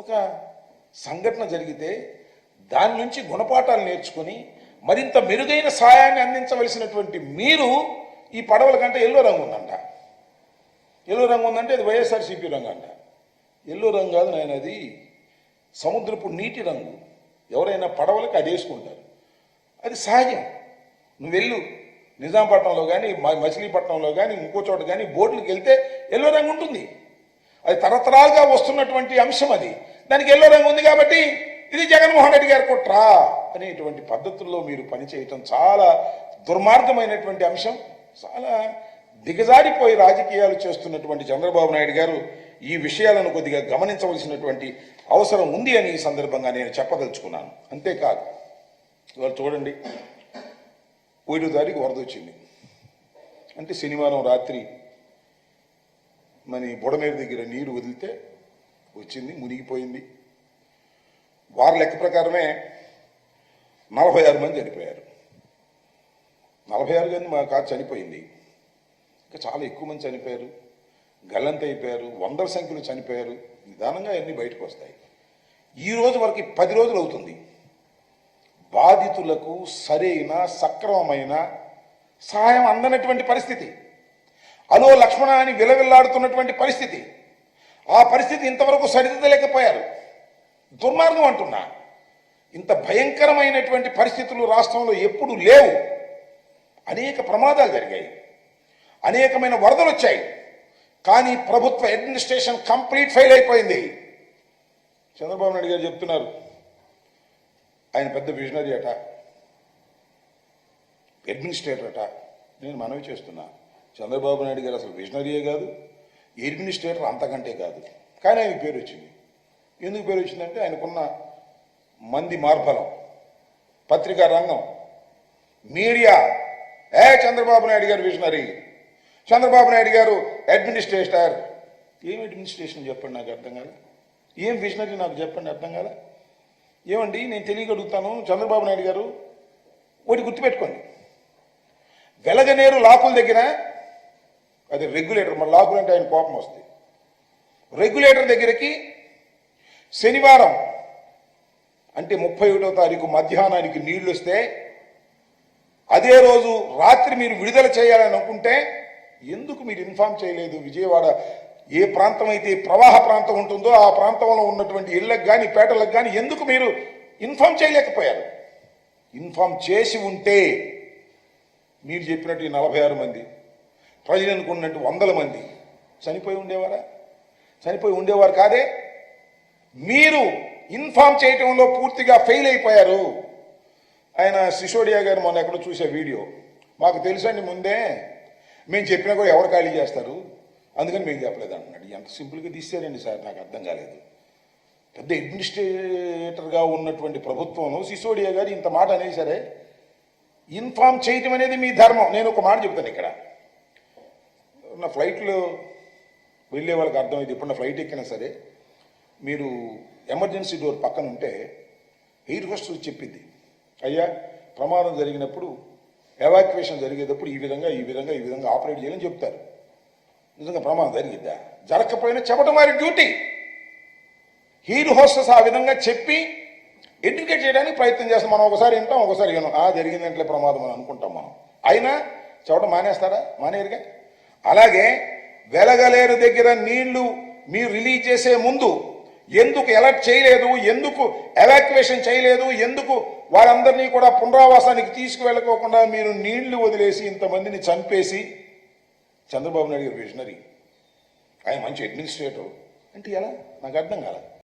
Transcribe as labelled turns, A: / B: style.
A: ఒక సంఘటన జరిగితే దాని నుంచి గుణపాఠాలు నేర్చుకొని మరింత మెరుగైన సాయాన్ని అందించవలసినటువంటి మీరు ఈ పడవల కంటే ఎల్లో రంగు ఉందంట. ఎల్లో రంగు ఉందంటే అది వైఎస్ఆర్సీపీ రంగు అంట. ఎల్లో రంగు కాదు నేను అది సముద్రపు నీటి రంగు. ఎవరైనా పడవలకు అది వేసుకుంటారు. అది సహజం. నువ్వు వెళ్ళు. నిజాంపట్నంలో కానీ మచిలీపట్నంలో కానీ ఇంకో చోట కానీ బోట్లకు వెళ్తే ఎల్లో రంగు ఉంటుంది. అది తరతరాలుగా వస్తున్నటువంటి అంశం అది. దానికి ఎల్లో రంగు ఉంది కాబట్టి ఇది జగన్మోహన్ రెడ్డి గారి కుట్రా అనేటువంటి పద్ధతుల్లో మీరు పనిచేయటం చాలా దుర్మార్గమైనటువంటి అంశం. చాలా దిగజారిపోయి రాజకీయాలు చేస్తున్నటువంటి చంద్రబాబు నాయుడు గారు ఈ విషయాలను కొద్దిగా గమనించవలసినటువంటి అవసరం ఉంది అని ఈ సందర్భంగా నేను చెప్పదలుచుకున్నాను. అంతేకాదు ఇవాళ చూడండి ఒకటో తారీఖు వరద వచ్చింది. అంటే శనివారం రాత్రి మన బుడమేరు దగ్గర నీరు వదిలితే వచ్చింది మునిగిపోయింది. వారి లెక్క ప్రకారమే నలభై ఆరు మంది చనిపోయారు. నలభై ఆరు మంది మా కాదు చనిపోయింది. ఇంకా చాలా ఎక్కువ మంది చనిపోయారు. గల్లంత అయిపోయారు వందల సంఖ్యలో చనిపోయారు. నిదానంగా అన్నీ బయటకు వస్తాయి. ఈ రోజు వరకు పది రోజులు అవుతుంది. బాధితులకు సరైన సక్రమమైన సహాయం అందనటువంటి పరిస్థితి. అలో లక్ష్మణ అని విలవిల్లాడుతున్నటువంటి పరిస్థితి. ఆ పరిస్థితి ఇంతవరకు సరిదిద్దలేకపోయారు. దుర్మార్గం అంటున్నా. ఇంత భయంకరమైనటువంటి పరిస్థితులు రాష్ట్రంలో ఎప్పుడు లేవు. అనేక ప్రమాదాలు జరిగాయి. అనేకమైన వరదలు వచ్చాయి. కానీ ప్రభుత్వ అడ్మినిస్ట్రేషన్ కంప్లీట్ ఫెయిల్ అయిపోయింది. చంద్రబాబు నాయుడు గారు చెప్తున్నారు. ఆయన పెద్ద విజనరీ అట. అడ్మినిస్ట్రేటర్ అట. నేను మనవి చేస్తున్నా. చంద్రబాబు నాయుడు గారు అసలు విజనరీయే కాదు అడ్మినిస్ట్రేటర్ అంతకంటే కాదు. కానీ ఆయన పేరు వచ్చింది. ఎందుకు పేరు వచ్చిందంటే ఆయనకున్న మంది మార్బలం పత్రికా రంగం మీడియా. ఏ చంద్రబాబు నాయుడు గారు విజనరీ? చంద్రబాబు నాయుడు గారు అడ్మినిస్ట్రేటర్ ఏం అడ్మినిస్ట్రేషన్ చెప్పండి నాకు అర్థం కాలే? ఏం విజనరీ నాకు చెప్పండి అర్థం కాలే? ఏమండి నేను తెలియగలుగుతాను చంద్రబాబు నాయుడు గారు ఒకటి గుర్తుపెట్టుకోండి. వెలగనేరు లాకుల దగ్గర అది రెగ్యులేటర్ మన లాకులు అంటే ఆయన కోపం వస్తుంది. రెగ్యులేటర్ దగ్గరికి శనివారం అంటే ముప్పై ఒకటో తారీఖు మధ్యాహ్నానికి నీళ్ళు వస్తే అదే రోజు రాత్రి మీరు విడుదల చేయాలని అనుకుంటే ఎందుకు మీరు ఇన్ఫామ్ చేయలేదు? విజయవాడ ఏ ప్రాంతం అయితే ప్రవాహ ప్రాంతం ఉంటుందో ఆ ప్రాంతంలో ఉన్నటువంటి ఇళ్ళకు కానీ పేటలకు కానీ ఎందుకు మీరు ఇన్ఫామ్ చేయలేకపోయారు? ఇన్ఫామ్ చేసి ఉంటే మీరు చెప్పినట్టు ఈ నలభై ఆరు మంది ప్రజలు అనుకున్నట్టు వందల మంది. చనిపోయి ఉండేవారా? చనిపోయి ఉండేవారు కాదే? మీరు ఇన్ఫామ్ చేయటంలో పూర్తిగా ఫెయిల్ అయిపోయారు. ఆయన సిసోడియా గారు మొన్న ఎక్కడో చూసే వీడియో. మాకు తెలుసండి ముందే. మేము చెప్పినా కూడా ఎవరు ఖాళీ చేస్తారు? అందుకని మేము చెప్పలేదు అంటున్నాడు ఎంత సింపుల్గా తీసారండి సార్ నాకు అర్థం కాలేదు. పెద్ద అడ్మినిస్ట్రేటర్గా ఉన్నటువంటి ప్రభుత్వంలో సిసోడియా గారు ఇంత మాట అనేది సరే ఇన్ఫామ్ చేయటం అనేది మీ ధర్మం. నేను ఒక మాట చెప్తాను ఇక్కడ. నా ఫ్లైట్లో వెళ్ళే వాళ్ళకి అర్థమైంది. ఇప్పుడు నా ఫ్లైట్ ఎక్కినా సరే మీరు ఎమర్జెన్సీ డోర్ పక్కన ఉంటే ఎయిర్ హోస్టల్ చెప్పింది. అయ్యా ప్రమాదం జరిగినప్పుడు ఎవాక్యువేషన్ జరిగేటప్పుడు ఈ విధంగా ఈ విధంగా ఈ విధంగా ఆపరేట్ చేయాలని చెప్తారు. నిజంగా ప్రమాదం జరిగిద్దా జరగకపోయినా చెప్పడం వారి డ్యూటీ. హీరో హోస్టెస్ ఆ విధంగా చెప్పి ఎడ్యుకేట్ చేయడానికి ప్రయత్నం చేస్తాం. మనం ఒకసారి వింటాం ఒకసారి వినం ఆ జరిగిందంటే ప్రమాదం అని అనుకుంటాం మనం. అయినా చెప్పడం మానేస్తారా? మానేరుగా అలాగే వెలగలేరు దగ్గర నీళ్ళు మీరు రిలీజ్ చేసే ముందు ఎందుకు అలర్ట్ చేయలేదు ఎందుకు ఎవాక్యువేషన్ చేయలేదు ఎందుకు వారందరినీ కూడా పునరావాసానికి తీసుకువెళ్ళకోకుండా మీరు నీళ్ళు వదిలేసి ఇంతమందిని చంపేసి చంద్రబాబు నాయుడు గారు విజనరీ ఆయన మంచి అడ్మినిస్ట్రేటర్ అంటే ఎలా? నాకు అర్థం కాల